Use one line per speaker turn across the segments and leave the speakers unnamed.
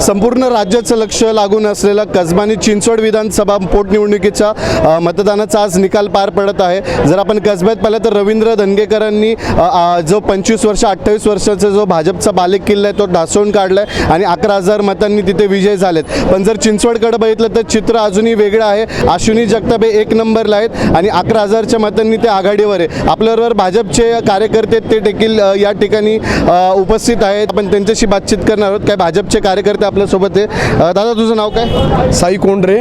संपूर्ण राज्याचं लक्ष लागून असलेला कसबानी चिंचवड विधानसभा पोटनिवडणुकीच्या मतदानाचा आज निकाल पार पडत आहे. जर आपण कसब्यात पाहिलं तर रवींद्र धनगेकरांनी जो पंचवीस वर्ष अठ्ठावीस वर्षाचा जो भाजपचा बालेकिल्ला आहे तो ढासळून काढला आहे आणि अकरा हजार मतांनी तिथे विजय झालेत. पण जर चिंचवडकडे बघितलं तर चित्र अजूनही वेगळं आहे. अश्विनी जगताप हे एक नंबरला आहेत आणि अकरा हजारच्या मतांनी ते आघाडीवर आहे. आपल्याबरोबर भाजपचे कार्यकर्ते ते देखील या ठिकाणी उपस्थित आहेत. आपण त्यांच्याशी बातचीत करणार आहोत. काय भाजपचे कार्यकर्ते आपल्यासोबत आहे. दादा तुझं नाव काय?
साई कोंडरे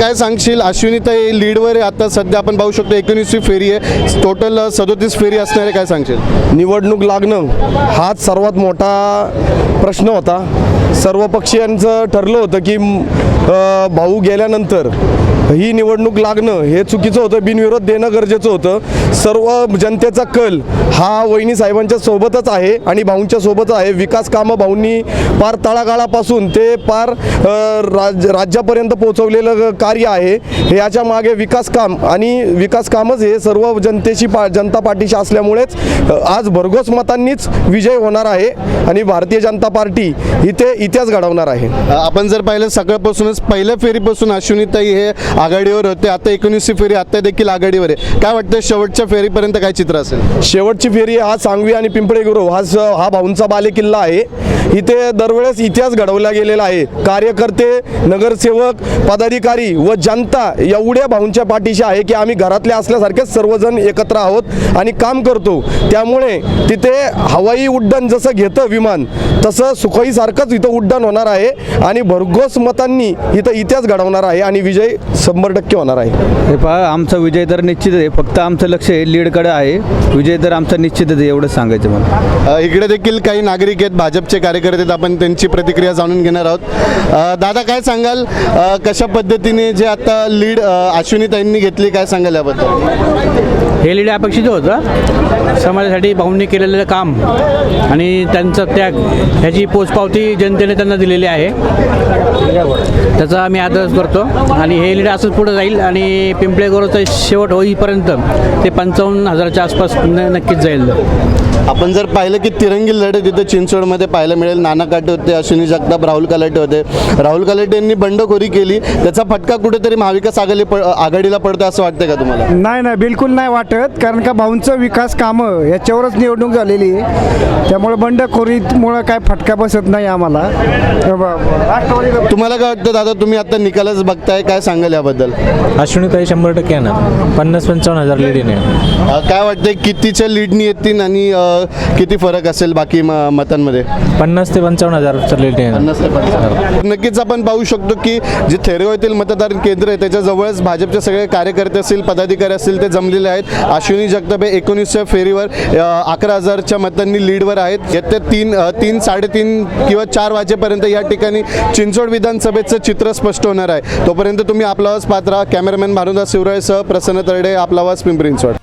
काय सांगशील? अश्विनीताई लीडवर आहे. आता सध्या आपण पाहू शकतो एकोणीसवी फेरी आहे. टोटल सदोतीस फेरी असणार आहे काय सांगशील?
निवडणूक लागणं हाच सर्वात मोठा प्रश्न होता. सर्व पक्षीयांचं ठरलं होतं की भाऊ गेल्यानंतर ही निवडणूक लागणं हे चुकीचं होतं बिनविरोध देणं गरजेचं होतं. सर्व जनतेचा कल हा वहिनी साहेबांच्या सोबतच आहे आणि भाऊंच्या सोबत आहे. विकास कामं भाऊंनी पार तळागाळापासून ते पार राज राज्यापर्यंत पोहोचवलेलं कार्य आहे. याच्या मागे विकास काम आणि विकास कामच हे सर्व जनतेशी पा जनता पार्टीशी असल्यामुळेच आज भरघोस मतांनीच विजय होणार आहे आणि भारतीय जनता पार्टी इथे इतिहास घडवणार आहे.
आपण जर पाहिलं सकाळपासूनच पहिल्या फेरीपासून अश्विनीताई हे आघाडीवर होते. आता एकोणीसवी फेरी आता देखील आघाडीवर आहे. काय वाटतं शेवटच्या फेरीपर्यंत काय चित्र असेल?
शेवटची फेरी हा सांगवी आणि पिंपळे गुरु हा हा भाऊंचा बालेकिल्ला आहे. इथे दरवेळेस इतिहास घडवला गेलेला आहे. कार्यकर्ते नगरसेवक पदाधिकारी व जनता एवढ्या भाऊंच्या पाठीशी आहे की आम्ही घरातले असल्यासारखेच सर्वजण एकत्र आहोत आणि काम करतो. त्यामुळे तिथे हवाई उड्डाण जसं घेतं विमान तसं सुखईसारखंच इथं उड्डाण होणार आहे आणि भरघोस मतांनी इथं इतिहास घडवणार आहे आणि विजय शंभर टक्के होणार आहे.
हे पहा आमचा विजय तर निश्चित आहे. फक्त आमचं लक्ष हे लीडकडे आहे. विजय तर आमचा निश्चितच आहे एवढंच सांगायचं मला.
इकडे देखील काही नागरिक आहेत भाजपचे कार्यकर्ते आहेत. आपण त्यांची प्रतिक्रिया जाणून घेणार आहोत. दादा काय सांगाल? कशा पद्धतीने जे आता लीड अश्विनीताईंनी घेतली काय सांगाल याबद्दल?
हे लीड अपेक्षित होतं. समाजासाठी भाऊंनी केलेलं काम आणि त्यांचा त्याग ह्याची पोचपावती जनतेने त्यांना दिलेली आहे. त्याचा आम्ही आदर करतो. आणि हे लीड असंच पुढे जाईल आणि पिंपळे गोरचा शेवट होईपर्यंत ते पंचावन्न हजाराच्या आसपास नक्कीच जाईल.
आपण जर पाहिलं की तिरंगी लढत इथं चिंचवडमध्ये पाहायला मिळेल. नाना काटे होते अश्विनी जगताप राहुल कलाटे होते. राहुल कलाटे यांनी बंडखोरी केली. त्याचा फटका कुठेतरी महाविकास आघाडी आघाडीला पडतो असं वाटतं का तुम्हाला?
नाही नाही बिलकुल नाही वाटत. कारण का भाऊंचं विकास कामं याच्यावरच निवडणूक झालेली आहे. त्यामुळे बंडखोरीमुळं काय फटका बसत नाही आम्हाला.
तुम्हाला काय वाटतं दादा तुम्ही आता निकालच बघताय काय सांगाल याबद्दल?
अश्विनीताई शंभर टक्के येणार. पन्नास पंचावन्न हजार लीडीने
काय वाटतंय कितीच्या लीडनी येतील आणि किती फरक असेल बाकी म- मतांमध्ये?
पन्नास ते पंचावन्न लीड येणार
नक्कीच आपण पाहू शकतो की जे थेरगाव येथील मतदार केंद्र आहे त्याच्या जवळच भाजपचे सगळे कार्यकर्ते असतील पदाधिकारी असतील ते जमलेले आहेत. अश्विनी जगताप हे एकोणीसच्या फेरीवर अकरा हजारच्या मतांनी लीडवर आहेत. येत्या तीन अ, तीन साडेतीन किंवा चार वाजेपर्यंत या ठिकाणी चिंचवड विधानसभेचं चित्र स्पष्ट होणार आहे. तोपर्यंत तुम्ही आपला आवाज पात्रा कॅमेरामॅन भानुदास शिवरायसह प्रसन्न तरडे आपला आवाज पिंपरी चिंचवड.